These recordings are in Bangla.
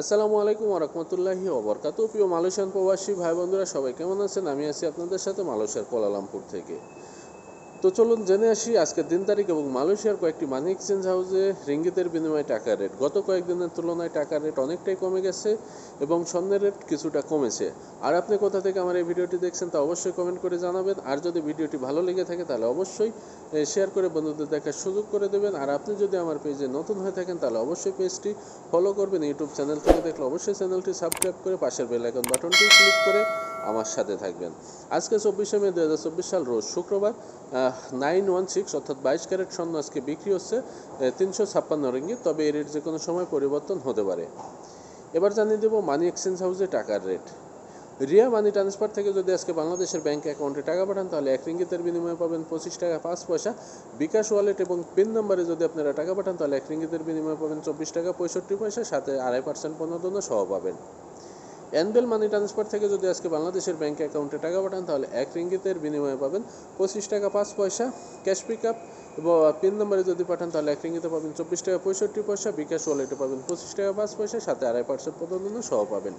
আসসালামু আলাইকুম রহমতুল্লাহি ওবরকাত প্রিয় মালয়েশিয়ান প্রবাসী ভাই বন্ধুরা সবাই কেমন আছেন? আমি আছি আপনাদের সাথে মালয়েশিয়ার কোলালামপুর থেকে। তো চলুন জেনে আসি, আজকের দিন তারিখ এবং মালয়েশিয়ার কয়েকটি মানি এক্সচেঞ্জ হাউসে রিঙ্গিতের বিনিময়ে টাকার রেট গত কয়েকদিনের তুলনায় টাকার রেট অনেকটাই কমে গেছে এবং স্বর্ণের রেট কিছুটা কমেছে। আর আপনি কোথা থেকে আমার এই ভিডিওটি দেখছেন তা অবশ্যই কমেন্ট করে জানাবেন। আর যদি ভিডিওটি ভালো লেগে থাকে তাহলে অবশ্যই শেয়ার করে বন্ধুদের দেখার সুযোগ করে দেবেন। আর আপনি যদি আমার পেজে নতুন হয়ে থাকেন তাহলে অবশ্যই পেজটি ফলো করবেন। ইউটিউব চ্যানেল থেকে দেখলে অবশ্যই চ্যানেলটি সাবস্ক্রাইব করে পাশের বেল আইকন বাটনটি ক্লিক করে আমার সাথে থাকবেন। আজকে চব্বিশে মে দু হাজার চব্বিশ সাল রোজ শুক্রবার নাইন ওয়ান সিক্স অর্থাৎ বাইশ ক্যারেট স্বর্ণ আজকে বিক্রি হচ্ছে তিনশো ছাপ্পান্ন রিঙ্গিত। তবে এই রেট যে কোনো সময় পরিবর্তন হতে পারে। এবার জানিয়ে দেবো মানি এক্সচেঞ্জ হাউসে টাকার রেট রিয়া মানি ট্রান্সফার থেকে যদি আজকে বাংলাদেশের ব্যাংক অ্যাকাউন্টে টাকা পাঠান, তাহলে এক রিঙ্গিতের বিনিময়ে পাবেন পঁচিশ টাকা পাঁচ পয়সা। বিকাশ ওয়ালেট এবং পিন নম্বরে যদি আপনারা টাকা পাঠান, তাহলে এক রিঙ্গিতের বিনিময়ে পাবেন চব্বিশ টাকা পঁয়ষট্টি পয়সা, সাথে আড়াই পার্সেন্ট প্রণোদন সহ পাবেন। অ্যানবেল মানি ট্রান্সফার থেকে যদি আজকে বাংলাদেশের ব্যাংক অ্যাকাউন্টে টাকা পাঠান, তাহলে এক রিঙ্গিতের বিনিময়ে পাবেন পঁচিশ টাকা, পাঁচ পয়সা ক্যাশ পিক আপ এবং পিন নম্বরে যদি পাঠান, তাহলে এক রিঙ্গিতে পাবেন চব্বিশ টাকা, পঁয়ষট্টি পয়সা। বিকাশ ওয়ালেটে পাবেন পঁচিশ টাকা, পাঁচ পয়সা। সাথে আড়াই পার্সেন্ট প্রণোদন সহ পাবেন।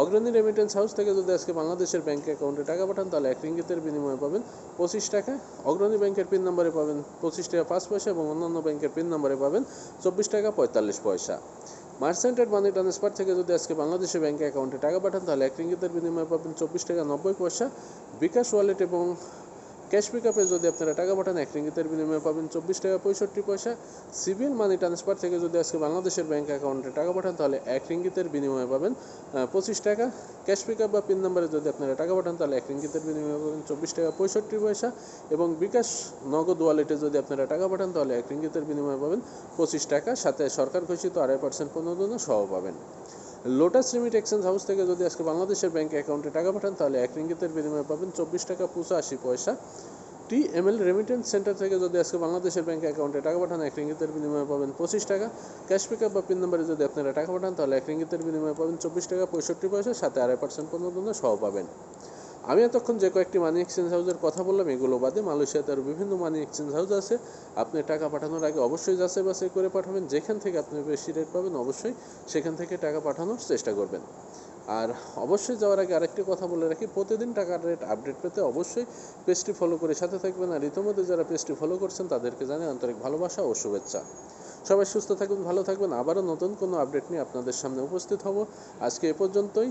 অগ্রণী রেমিটেন্স হাউস থেকে যদি আজকে বাংলাদেশের ব্যাঙ্ক অ্যাকাউন্টে টাকা পাঠান, তাহলে এক রিঙ্গিতের বিনিময়ে পাবেন পঁচিশ টাকা। অগ্রণী ব্যাংকের পিন নম্বরে পাবেন পঁচিশ টাকা, পাঁচ পয়সা এবং অন্যান্য ব্যাংকের পিন নম্বরে পাবেন চব্বিশ টাকা, পঁয়তাল্লিশ পয়সা। মার্সেন্টেড মানি ট্রান্সফার থেকে যদি আজকে বাংলাদেশের ব্যাঙ্কে অ্যাকাউন্টে টাকা পাঠান, তাহলে এক রিঙ্গিতের বিনিময়ে পাবেন চব্বিশ টাকা নব্বই পয়সা বিকাশ ওয়ালেট এবং ক্যাশ পিকআপে যদি আপনারা টাকা পাঠান, এক রিঙ্গিতের বিনিময়ে পাবেন চব্বিশ টাকা পঁয়ষট্টি পয়সা। সিভিল মানি ট্রান্সফার থেকে যদি আজকে বাংলাদেশের ব্যাংক অ্যাকাউন্টে টাকা পাঠান, তাহলে এক রিঙ্গিতের বিনিময়ে পাবেন পঁচিশ টাকা। ক্যাশ পিকআপ বা পিন নাম্বারে যদি আপনারা টাকা পাঠান, তাহলে এক রিঙ্গিতের বিনিময়ে পাবেন চব্বিশ টাকা পঁয়ষট্টি পয়সা। এবং বিকাশ নগদ ওয়ালেটে যদি আপনারা টাকা পাঠান, তাহলে এক রিঙ্গিতের বিনিময়ে পাবেন পঁচিশ টাকা। সাথে সরকার ঘোষিত আড়াই পার্সেন্ট প্রণোদনও সহ পাবেন। লোটাস রিমিট এক্সচেঞ্জ হাউস থেকে যদি আজকে বাংলাদেশের ব্যাংক অ্যাকাউন্টে টাকা পাঠান, তাহলে এক রিঙ্গিতের বিনিময়ে পাবেন চব্বিশ টাকা পঁচাশি পয়সা। T M L remittance centre থেকে যদি আজকে বাংলাদেশের ব্যাংক অ্যাকাউন্টে টাকা পাঠান, এক রিঙ্গিতের বিনিময়ে পাবেন পঁচিশ টাকা। ক্যাশ পিকআপ বা পিন নম্বরে যদি আপনারা টাকা পাঠান, তাহলে এক রিঙ্গিতের বিনিময়ে পাবেন চব্বিশ টাকা, পঁয়ষট্টি পয়সা, সাথে আড়াই পার্সেন্ট পর্যন্ত সহ পাবেন। আমি এতক্ষণ যে কয়েকটি মানি এক্সচেঞ্জ হাউসের কথা বললাম, এগুলো বাদে মালয়েশিয়াতে আরও বিভিন্ন মানি এক্সচেঞ্জ হাউস আছে। আপনি টাকা পাঠানোর আগে অবশ্যই যাচাই বাছাই করে পাঠাবেন। যেখান থেকে আপনি বেশি রেট পাবেন অবশ্যই সেখান থেকে টাকা পাঠানোর চেষ্টা করবেন। আর অবশ্যই যাওয়ার আগে আরেকটি কথা বলে রাখি, প্রতিদিন টাকার রেট আপডেট পেতে অবশ্যই পেজটি ফলো করে সাথে থাকবেন। আর ইতিমধ্যে যারা পেজটি ফলো করছেন, তাদেরকে জানে আন্তরিক ভালোবাসা ও শুভেচ্ছা। সবাই সুস্থ থাকবেন ভালো থাকবেন। আবারও নতুন কোনো আপডেট নিয়ে আপনাদের সামনে উপস্থিত হব। আজকে এ পর্যন্তই।